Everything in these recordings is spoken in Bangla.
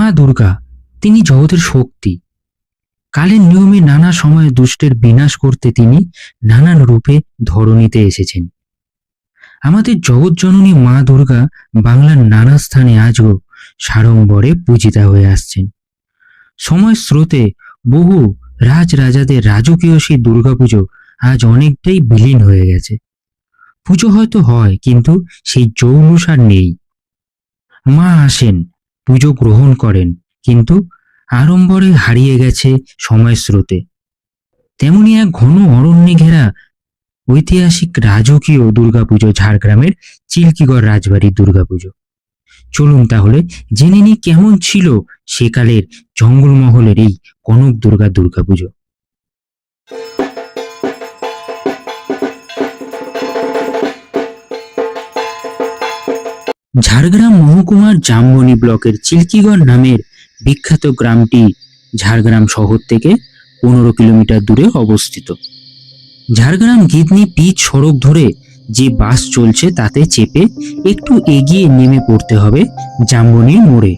মা দুর্গা, তিনি জগতের শক্তি। কালের নিয়মে নানা সময়ে দুষ্টের বিনাশ করতে তিনি নানান রূপে ধরণীতে এসেছেন। আমাদের জগৎজননী মা দুর্গা বাংলার নানা স্থানে আজও সাড়ম্বরে পূজিতা হয়ে আসছেন। সময় স্রোতে বহু রাজরাজাদের রাজকীয় সেই দুর্গাপুজো আজ অনেকটাই বিলীন হয়ে গেছে। পুজো হয়তো হয়, কিন্তু সেই জৌলুস নেই। মা আসেন পুজো গ্রহণ করেন, কিন্তু আড়ম্বরে হারিয়ে গেছে সময় স্রোতে। তেমনি এক ঘন অরণ্যে ঘেরা ঐতিহাসিক রাজকীয় দুর্গাপুজো ঝাড়গ্রামের চিল্কিগড় রাজবাড়ির দুর্গাপুজো। চলুন তাহলে জেনে নিই কেমন ছিল সেকালের জঙ্গলমহলের এই কনক দুর্গা দুর্গাপুজো। ঝাড়গ্রাম মহকুমার জামবনি ব্লকের চিল্কিগড় নামের বিখ্যাত গ্রামটি ঝাড়গ্রাম শহর থেকে পনেরো কিলোমিটার দূরে অবস্থিত। ঝাড়গ্রাম গিদনি পিচ সড়ক ধরে যে বাস চলছে তাতে চেপে একটু এগিয়ে নেমে পড়তে হবে জামবনির মোড়ে।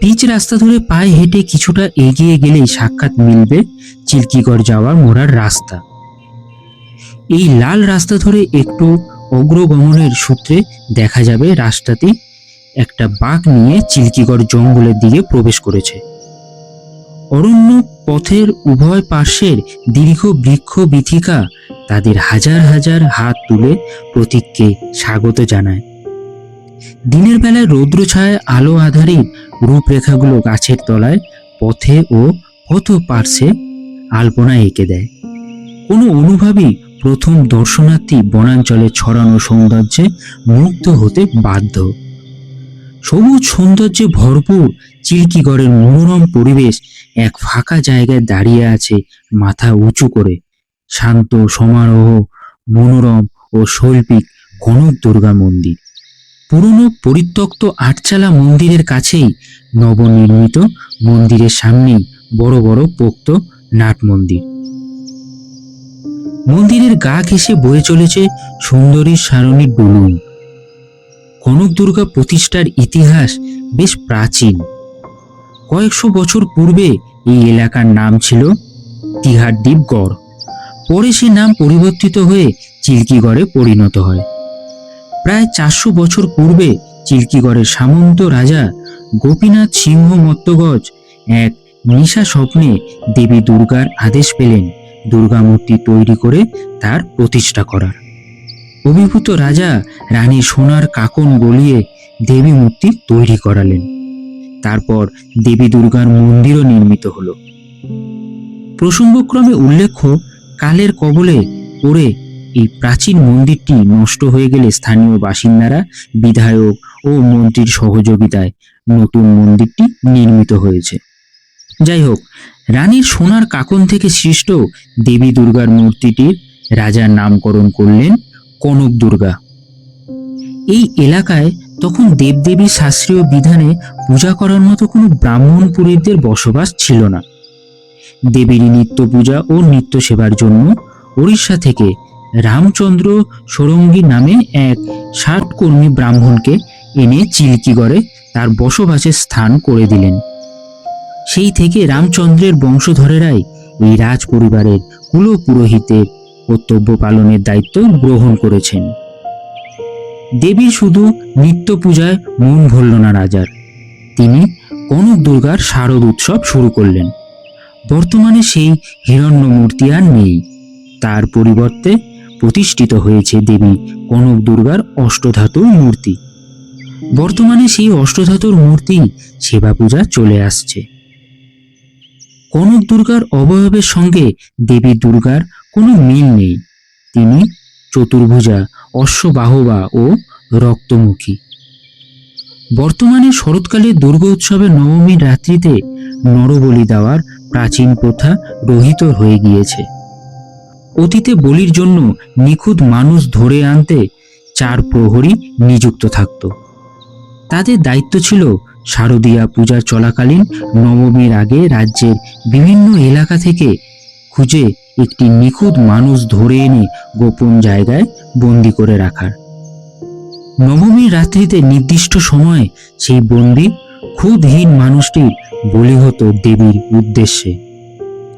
পিচ রাস্তা ধরে পায়ে হেঁটে কিছুটা এগিয়ে গেলেই সাক্ষাৎ মিলবে চিল্কিগড় যাওয়ার মোড়ার রাস্তা। এই লাল রাস্তা ধরে একটু অগ্রগমনের সূত্রে দেখা যাবে রাস্তাটি একটা বাঁক নিয়ে চিল্কিগড় জঙ্গলের দিকে প্রবেশ করেছে। অরণ্য পথের উভয় পার্শ্বের দীর্ঘ বৃক্ষ বিথিকা তাদের হাজার হাজার হাত তুলে প্রতীককে স্বাগত জানায়। দিনের বেলায় রৌদ্র ছায় আলো আধারির রূপরেখাগুলো গাছের তলায় পথে ও পথ পার্শ্বে আলপনা এঁকে দেয়। কোনো অনুভবই প্রথম দর্শনার্থী বনাঞ্চলে ছড়ানো সৌন্দর্যে মুগ্ধ হতে বাধ্য। সবুজ সৌন্দর্যে ভরপুর চিল্কিগড়ের মনোরম পরিবেশ এক ফাঁকা জায়গায় দাঁড়িয়ে আছে মাথা উঁচু করে। শান্ত সমারোহ, মনোরম ও শৈল্পিক কনক দুর্গা মন্দির। পুরনো পরিত্যক্ত আটচালা মন্দিরের কাছেই নবনির্মিত মন্দিরের সামনেই বড় বড় পোক্ত নাট মন্দির। মন্দিরের গা ঘেঁষে বয়ে চলেছে সুন্দরী সারণীর ডুলুম কনক দুর্গা প্রতিষ্ঠার ইতিহাস বেশ প্রাচীন। কয়েকশো বছর পূর্বে এই এলাকার নাম ছিল তিহারদ্বীপ গড় পরে সে নাম পরিবর্তিত হয়ে চিল্কিগড়ে পরিণত হয়। প্রায় চারশো বছর পূর্বে চিল্কিগড়ের সামন্ত রাজা গোপীনাথ সিংহ মত্তগজ এক নিশা স্বপ্নে দেবী দুর্গার আদেশ পেলেন। দুর্গা মূর্তি তৈরি করে তার প্রতিষ্ঠা করার। অভিভূত রাজা রানী সোনার কাকন গলিয়ে দেবী মূর্তি তৈরি করালেন। তারপর দেবী দুর্গার মন্দিরও নির্মিত হলো। প্রসঙ্গক্রমে উল্লেখ্য, কালের কবলে পড়ে এই প্রাচীন মন্দিরটি নষ্ট হয়ে গেলে স্থানীয় বাসিন্দারা, বিধায়ক ও মন্ত্রীর সহযোগিতায় নতুন মন্দিরটি নির্মিত হয়েছে। যাই হোক রানীর সোনার কাকন থেকে সৃষ্ট দেবী দুর্গার মূর্তিটির রাজার নামকরণ করলেন কনক দুর্গা। এই এলাকায় তখন দেবদেবীর শাস্ত্রীয় বিধানে পূজা করার মতো কোনো ব্রাহ্মণ পুরীরদের বসবাস ছিল না। দেবীর নিত্য পূজা ও নিত্য সেবার জন্য ওড়িশা থেকে রামচন্দ্র সোরঙ্গী নামে এক ষাটকর্মী ব্রাহ্মণকে এনে চিল্কিগড়ে তার বসবাসের স্থান করে দিলেন। সেই থেকে রামচন্দ্রের বংশধরেরাই এই রাজ পরিবারের কুল পুরোহিতের কর্তব্য পালনের দায়িত্ব গ্রহণ করেছেন। দেবী শুধু নিত্য পূজায় মন ভরল না রাজার। তিনি কনক দুর্গার শারদ উৎসব শুরু করলেন। বর্তমানে সেই হিরণ্য মূর্তি আর নেই। তার পরিবর্তে প্রতিষ্ঠিত হয়েছে দেবী কনক দুর্গার অষ্টধাতুর মূর্তি। বর্তমানে সেই অষ্টধাতুর মূর্তি সেবা পূজা চলে আসছে। কনক দুর্গার অবয়বের সঙ্গে দেবী দুর্গার কোনো মিল নেই। তিনি চতুর্ভুজা, অশ্ববাহবা ও রক্তমুখী। বর্তমানে শরৎকালে দুর্গা উৎসবের নবমীর রাত্রিতে নরবলি দেওয়ার প্রাচীন প্রথা রহিত হয়ে গিয়েছে। অতীতে বলির জন্য নিখুঁত মানুষ ধরে আনতে চার প্রহরী নিযুক্ত থাকত। তাদের দায়িত্ব ছিল শারদীয়া পূজা চলাকালীন নবমীর আগে রাজ্যের বিভিন্ন এলাকা থেকে খুঁজে একটি নিখুঁত মানুষ ধরে এনে গোপন জায়গায় বন্দি করে রাখার। নবমীর রাত্রিতে নির্দিষ্ট সময়ে সেই বন্দি খুদহীন মানুষটির বলি হতো দেবীর উদ্দেশ্যে।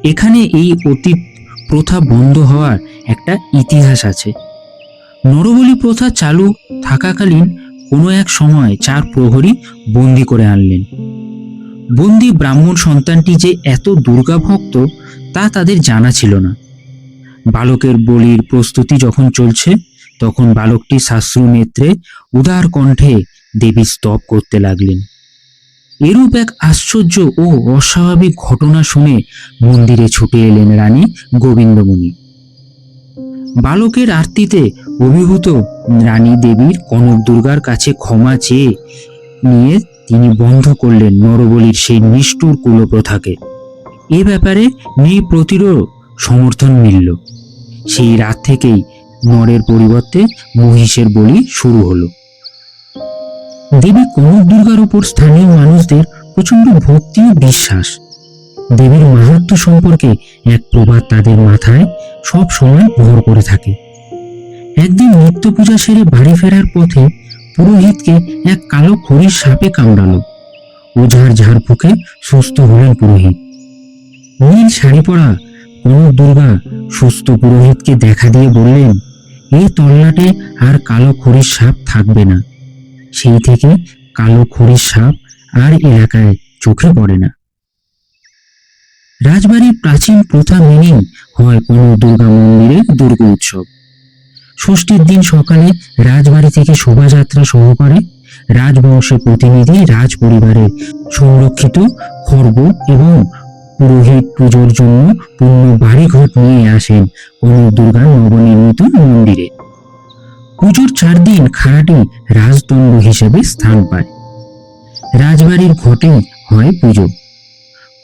এখানে এই অতীত প্রথা বন্ধ হওয়ার একটা ইতিহাস আছে। নরবলি প্রথা চালু থাকাকালীন কোনো এক সময় চার প্রহরী বন্দি করে আনলেন। বন্দি ব্রাহ্মণ সন্তানটি যে এত দুর্গা ভক্ত তা তাদের জানা ছিল না। বালকের বলির প্রস্তুতি যখন চলছে, তখন বালকটি শাস্ত্রু নেত্রে উদার কণ্ঠে দেবী স্তব করতে লাগলেন। এরূপ এক আশ্চর্য ও অস্বাভাবিক ঘটনা শুনে মন্দিরে ছুটে এলেন রানী গোবিন্দমণি। বালকের আরতিতে অভিভূত রানী দেবীর কনক দুর্গার কাছে ক্ষমা চেয়ে নিয়ে তিনি বন্ধ করলেন নরবলির সেই নিষ্ঠুর কুলপ্রথাকে। এ ব্যাপারে নেই প্রতিরও সমর্থন মিলল। সেই রাত থেকেই নরের পরিবর্তে মহিষের বলি শুরু হলো। দেবী কনক দুর্গার উপর স্থানীয় মানুষদের প্রচণ্ড ভক্তি ও বিশ্বাস। দেবীর মাহাত্ম সম্পর্কে এক প্রবাদ তাদের মাথায় সব সময় ভর করে থাকে। একদিন নিত্য পূজা সেরে বাড়ি ফেরার পথে পুরোহিতকে এক কালো খড়ির সাপে কামড়ালো। ওঝার ঝাড়ফুঁকে সুস্থ হলেন পুরোহিত। নীল শাড়ি পরা কনক দুর্গা সুস্থ পুরোহিতকে দেখা দিয়ে বললেন এই তল্লাটে আর কালো খড়ির সাপ থাকবে না। সেই থেকে কালো খড়ির সাপ আর এলাকায় চোখে পড়ে না। রাজবাড়ির প্রাচীন প্রথা মেনেই হয় কোনো দুর্গা মন্দিরের দুর্গা উৎসব। ষষ্ঠীর দিন সকালে রাজবাড়ি থেকে শোভাযাত্রা সহকারে রাজবংশের প্রতিনিধি রাজ পরিবারের সংরক্ষিত খর্ব এবং পুরোহিত পুজোর জন্য পূর্ণ বাড়িঘর নিয়ে আসেন কনক দুর্গার নবনির্মিত মন্দিরে। পুজোর চার দিন খাড়াটি রাজদণ্ড হিসেবে স্থান পায়। রাজবাড়ির ঘটে হয় পুজো।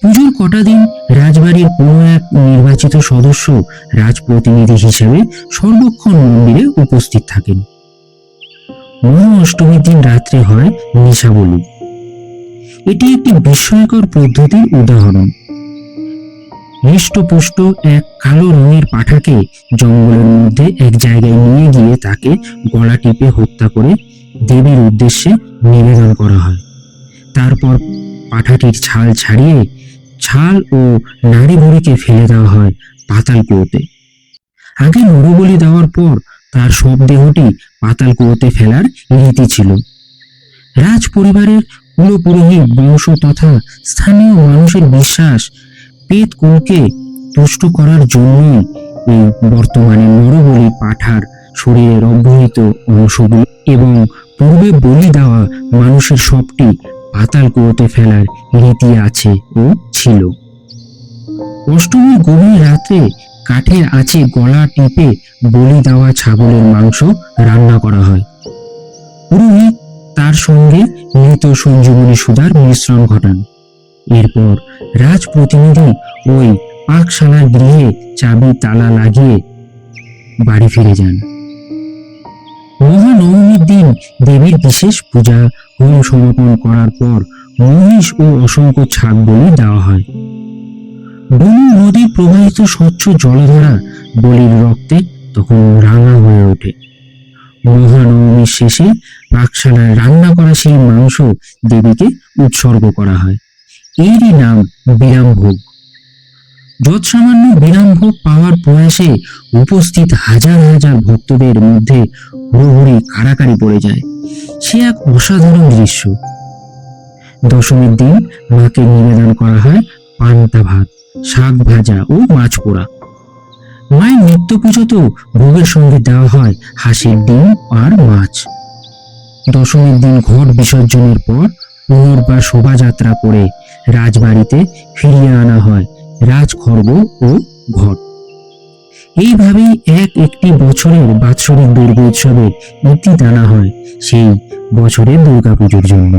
পুজোর কটা দিন রাজবাড়ির কোনো এক নির্বাচিত সদস্য রাজপ্রতিনিধি হিসেবে সর্বক্ষণ মন্দিরে উপস্থিত থাকেন। মহা অষ্টমীর দিন রাত্রে হয় নিশাবলী। এটি একটি বিস্ময়কর পদ্ধতির উদাহরণ। হৃষ্টপুষ্ট এক কালো রঙের পাঠাকে জঙ্গলের মধ্যে এক জায়গায় নিয়ে গিয়ে তাকে গলা টিপে হত্যা করে দেবীর উদ্দেশ্যে নিবেদন করা হয়। তারপর পাঠাটির ছাল ছাড়িয়ে ছাল ও নাড়ি ভুড়িকে ফেলে দেওয়া হয় পাতাল কুয়োতে। আগে নরবলি দেওয়ার পর তার সব দেহটি পাতাল কুয়োতে ফেলার রীতি ছিল। রাজ পরিবারের কুলপুরোহিত বংশ তথা স্থানীয় মানুষের বিশ্বাস পেট কুলকে তুষ্ট করার জন্যই এই বর্তমানে নরবলি পাঠার শরীরের অব্যহিত অংশগুলো এবং পূর্বে বলি দেওয়া মানুষের সবটি পাতাল কুয়োতে ফেলার রীতি আছে ও ছিল। অষ্টমীর গভীর রাতে কাঠের আঁচে গলা টিপে বলি দেওয়া ছাগলের মাংস রান্না করা হয়। পুরোহিত তার সঙ্গে মৃত সঞ্জীবনী সুধার মিশ্রণ ঘটান। এরপর রাজ প্রতিনিধি ওই পাকশালার গৃহে চাবি, তালা লাগিয়ে বাড়ি ফিরে যান। মহানবমীর দিন দেবীর বিশেষ পূজা হোম সমাপন করার পর মহিষ ও অসংখ্য ছাগ বলি দেওয়া হয়। বনু নদীর প্রবাহিত স্বচ্ছ জলধারা বলির রক্তে তখন রাঙা হয়ে ওঠে। মহানবমীর শেষে পাকশালায় রান্না করা সেই মাংস দেবীকে উৎসর্গ করা হয়। এরই নাম বিরাম ভোগ যৎসামান্য ভোগ পাওয়ার প্রয়াসে উপস্থিত হাজার হাজার ভক্তদের মধ্যে হুড়োহুড়ি কাড়াকাড়ি পড়ে যায়। সে এক অসাধারণ দৃশ্য। দশমীর দিন মাকে নিবেদন করা হয় পান্তা ভাত, শাক ভাজা ও মাছ পোড়া। মায়ের নিত্য পুজো তো ভোগের সঙ্গে দেওয়া হয় হাঁসের ডিম আর মাছ। দশমীর দিন ঘট বিসর্জনের পর পুনর্বার শোভাযাত্রা করে রাজবাড়িতে ফিরিয়ে আনা হয় রাজখর্গ ও ঘট। এইভাবেই এক একটি বছরের বাৎসরিক দুর্গ দুর্গোৎসবের ইতি টানা হয় সেই বছরের দুর্গাপুজোর জন্য।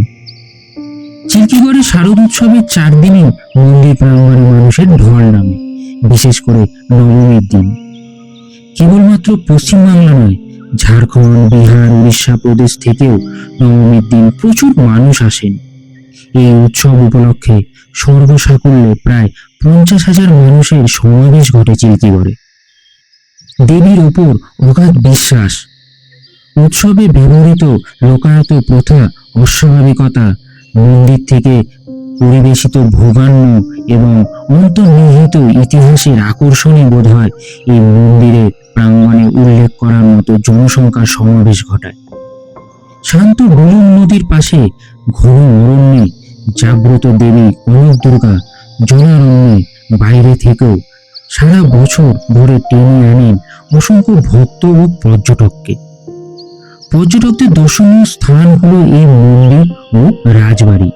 চিল্কিগড়ে শারদ উৎসবের চার দিনে মন্দির প্রাঙ্গণে মানুষের ঢল নামে, বিশেষ করে নবমীর দিন। কেবলমাত্র পশ্চিমবাংলা নয়, ঝাড়খণ্ড, বিহার, উড়িষ্যা প্রদেশ থেকেও নবমীর দিন প্রচুর মানুষ আসেন। এই উৎসব উপলক্ষে সর্বসাকুল্যে প্রায় পঞ্চাশ হাজার মানুষের সমাবেশ ঘটে চিল্কিগড়ে। দেবীর ওপর অগাধ বিশ্বাস। উৎসবে ব্যবহৃত লোকায়ত প্রথা, অস্বাভাবিকতা, মন্দির থেকে পরিবেশিত ভোগান্য এবং অন্তর্নিহিত ইতিহাসের আকর্ষণই বোধ হয় এই মন্দিরের প্রাঙ্গণে উল্লেখ করার মতো জনসংখ্যার সমাবেশ ঘটায়। শান্ত বলুন নদীর পাশে ঘন অরণ্যে জাগ্রত দেবী কনক দুর্গা জনারণ্যে বাইরে থেকেও সারা বছর ধরে টেনে আনেন অসংখ্য ভক্ত ও পর্যটককে। পর্যটকদের দর্শনীয় স্থান হলো এই মন্দির ও রাজবাড়ি।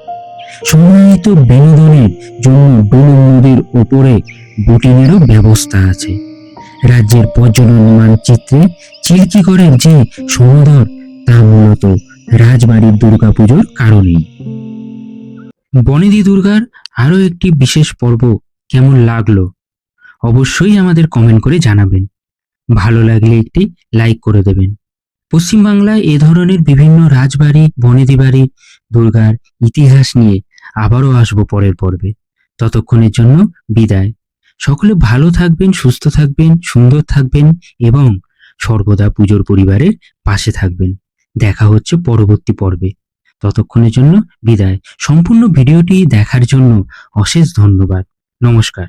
সম্মানিত বিনোদনের জন্য ডুলুম নদীর ওপরে বোটিংয়েরও ব্যবস্থা আছে। রাজ্যের পর্যটন মানচিত্রে চিল্কি করেন যে সমাদর, তা মূলত রাজবাড়ির দুর্গাপুজোর কারণেই। বনেদি দুর্গার আরও একটি বিশেষ পর্ব কেমন লাগল? অবশ্যই আমাদের কমেন্ট করে জানাবেন। ভালো লাগলে একটি লাইক করে দেবেন। পশ্চিমবাংলায় এ ধরনের বিভিন্ন রাজবাড়ি, বনেদি বাড়ি, দুর্গার ইতিহাস নিয়ে আবারও আসব পরের পর্বে। ততক্ষণের জন্য বিদায়। সকলে ভালো থাকবেন, সুস্থ থাকবেন, সুন্দর থাকবেন এবং সর্বদা পুজোর পরিবারের পাশে থাকবেন। দেখা হচ্ছে পরবর্তী পর্বে। ততক্ষণের জন্য বিদায়। সম্পূর্ণ ভিডিওটি দেখার জন্য অশেষ ধন্যবাদ। নমস্কার।